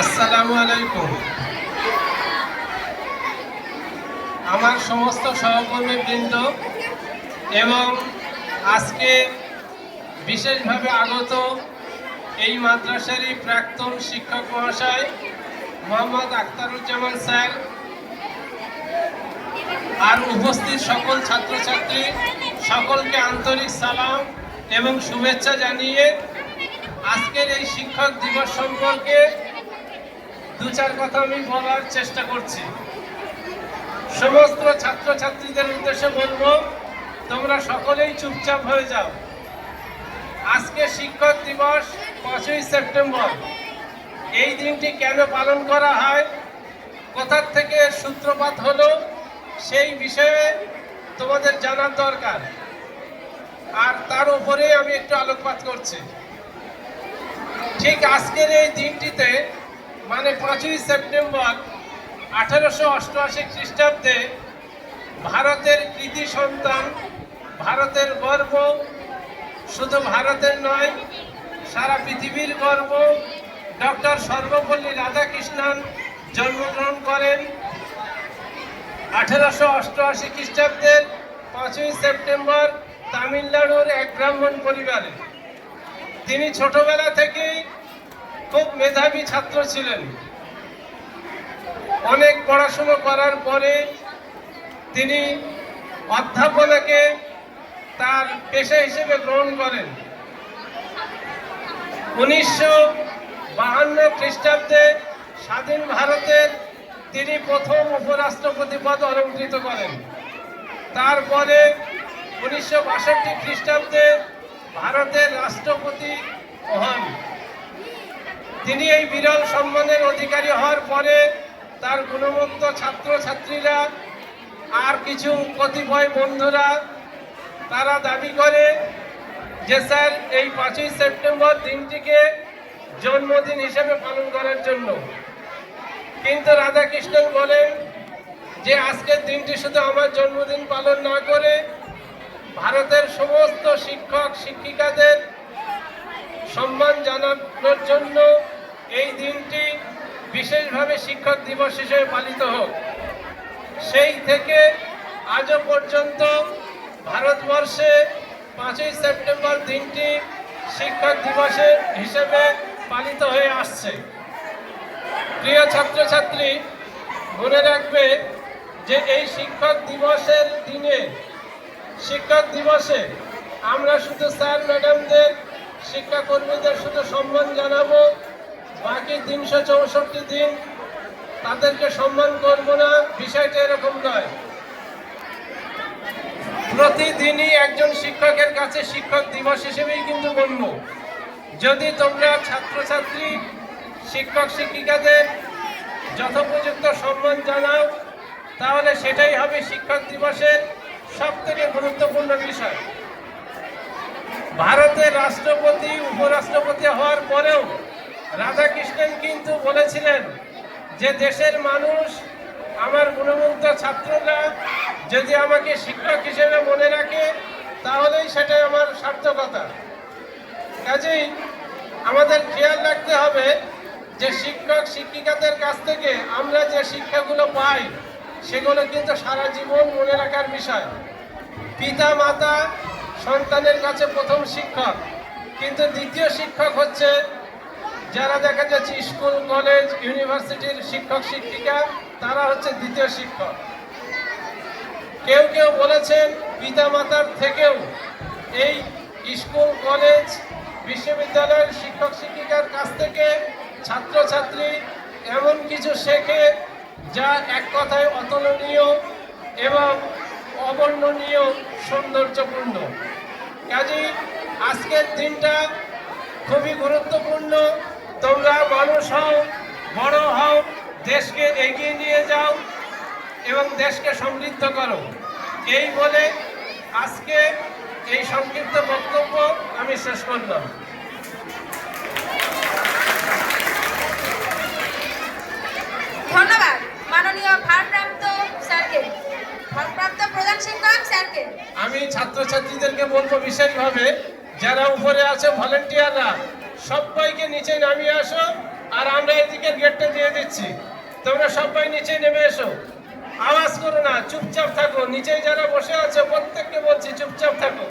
আসসালামু আলাইকুম। আমার সমস্ত সহকর্মী বৃন্দ এবং আজকে বিশেষভাবে আগত এই মাদ্রাসারই প্রাক্তন শিক্ষক মহাশয় মোহাম্মদ আখতারুজ্জামান স্যার, আর উপস্থিত সকল ছাত্রছাত্রী, সকলকে আন্তরিক সালাম এবং শুভেচ্ছা জানিয়ে আজকের এই শিক্ষক দিবস সম্পর্কে দু চার কথা আমি বলার চেষ্টা করছি। সমস্ত ছাত্রছাত্রীদের উদ্দেশ্যে বলব, তোমরা সকলেই চুপচাপ হয়ে যাও। আজকে শিক্ষক দিবস পাঁচই সেপ্টেম্বর। এই দিনটি কেন পালন করা হয়, কোথার থেকে সূত্রপাত হলো, সেই বিষয়ে তোমাদের জানার দরকার। আর তার উপরে আমি একটু আলোকপাত করছি। ঠিক আজকের এই দিনটিতে মানে পাঁচই সেপ্টেম্বর আঠারোশো অষ্টআশি খ্রিস্টাব্দে ভারতের কৃতি সন্তান, ভারতের গর্ব, শুধু ভারতের নয়, সারা পৃথিবীর গর্ব, ডক্টর সর্বপল্লী রাধাকৃষ্ণন জন্মগ্রহণ করেন আঠারোশো অষ্টআশি খ্রিস্টাব্দের পাঁচই সেপ্টেম্বর তামিলনাড়ুর এক ব্রাহ্মণ পরিবারে। তিনি ছোটবেলা থেকেই খুব মেধাবী ছাত্র ছিলেন। অনেক পড়াশুনো করার পরে তিনি অধ্যাপনাকে তার পেশা হিসেবে গ্রহণ করেন। উনিশশো বাহান্ন খ্রিস্টাব্দে স্বাধীন ভারতের তিনি প্রথম উপরাষ্ট্রপতি পদ অলঙ্কৃত করেন। তারপরে উনিশশো বাষট্টি খ্রিস্টাব্দে ভারতের রাষ্ট্রপতি হন। তিনি এই বিরল সম্মানের অধিকারী হওয়ার পরে তার গুণমুক্ত ছাত্রছাত্রীরা আর কিছু কতিপয় বন্ধুরা তারা দাবি করে যে, স্যার, এই পাঁচই সেপ্টেম্বর দিনটিকে জন্মদিন হিসেবে পালন করার জন্য। কিন্তু রাধাকৃষ্ণন বলেন যে, আজকের দিনটি শুধু আমার জন্মদিন পালন না করে ভারতের সমস্ত শিক্ষক, শিক্ষিকাদের সম্মান জানানোর জন্য এই দিনটি বিশেষভাবে শিক্ষক দিবস হিসেবে পালিত হোক। সেই থেকে আজও পর্যন্ত ভারতবর্ষে পাঁচই সেপ্টেম্বর দিনটি শিক্ষক দিবসের হিসেবে পালিত হয়ে আসছে। প্রিয় ছাত্রছাত্রী, মনে রাখবে যে এই শিক্ষক দিবসের দিনে, শিক্ষক দিবসে আমরা শুধু স্যার ম্যাডামদের, শিক্ষাকর্মীদের শুধু সম্মান জানাব বাকি তিনশো চৌষট্টি দিন তাদেরকে সম্মান করব না, বিষয়টা এরকম নয়। প্রতিদিনই একজন শিক্ষকের কাছে শিক্ষক দিবস হিসেবেই কিন্তু গণ্য। যদি তোমরা ছাত্রছাত্রী, শিক্ষক, শিক্ষিকাদের যথোপযুক্ত সম্মান জানাও, তাহলে সেটাই হবে শিক্ষক দিবসের সব থেকে গুরুত্বপূর্ণ বিষয়। ভারতের রাষ্ট্রপতি, উপরাষ্ট্রপতি হওয়ার পরেও রাধাকৃষ্ণন কিন্তু বলেছিলেন যে দেশের মানুষ আমার গুণমুগ্ধ ছাত্ররা যদি আমাকে শিক্ষক হিসেবে মনে রাখে, তাহলেই সেটাই আমার সার্থকতা। কাজেই আমাদের খেয়াল রাখতে হবে যে শিক্ষক, শিক্ষিকাদের কাছ থেকে আমরা যে শিক্ষাগুলো পাই, সেগুলো কিন্তু সারা জীবন মনে রাখার বিষয়। পিতা, মাতা, সন্তানের কাছে প্রথম শিক্ষক, কিন্তু দ্বিতীয় শিক্ষক হচ্ছে যারা দেখা যাচ্ছে স্কুল, কলেজ, ইউনিভার্সিটির শিক্ষক, শিক্ষিকা, তারা হচ্ছে দ্বিতীয় শিক্ষক। কেউ কেউ বলেছেন পিতা মাতার থেকেও এই স্কুল, কলেজ, বিশ্ববিদ্যালয়ের শিক্ষক, শিক্ষিকার কাছ থেকে ছাত্রছাত্রী এমন কিছু শেখে যা এক কথায় অতুলনীয় এবং অবর্ণনীয়, সৌন্দর্যপূর্ণ। কাজেই আজকের দিনটা খুবই গুরুত্বপূর্ণ। তোমরা মানুষ হও বড় হও দেশকে এগিয়ে নিয়ে যাও এবং দেশকে সমৃদ্ধ করো। এই বলে আজকে এই সংক্ষিপ্ত বক্তব্য আমি শেষ করলাম। ধন্যবাদ মাননীয় ভারপ্রাপ্ত স্যারকে। ভারপ্রাপ্ত প্রধান শিক্ষক স্যারকে। আমি ছাত্রছাত্রীদেরকে বলব বিশেষভাবে যারা উপরে আছে ভলেন্টিয়াররা সবাইকে নিচে নামিয়ে আসো, আর আমরা এদিকের গেটটা দিয়ে দিচ্ছি। তোমরা সবাই নিচে নেমে এসো। আওয়াজ করো না, চুপচাপ থাকো। নিচে যারা বসে আছে, প্রত্যেককে বলছি, চুপচাপ থাকো।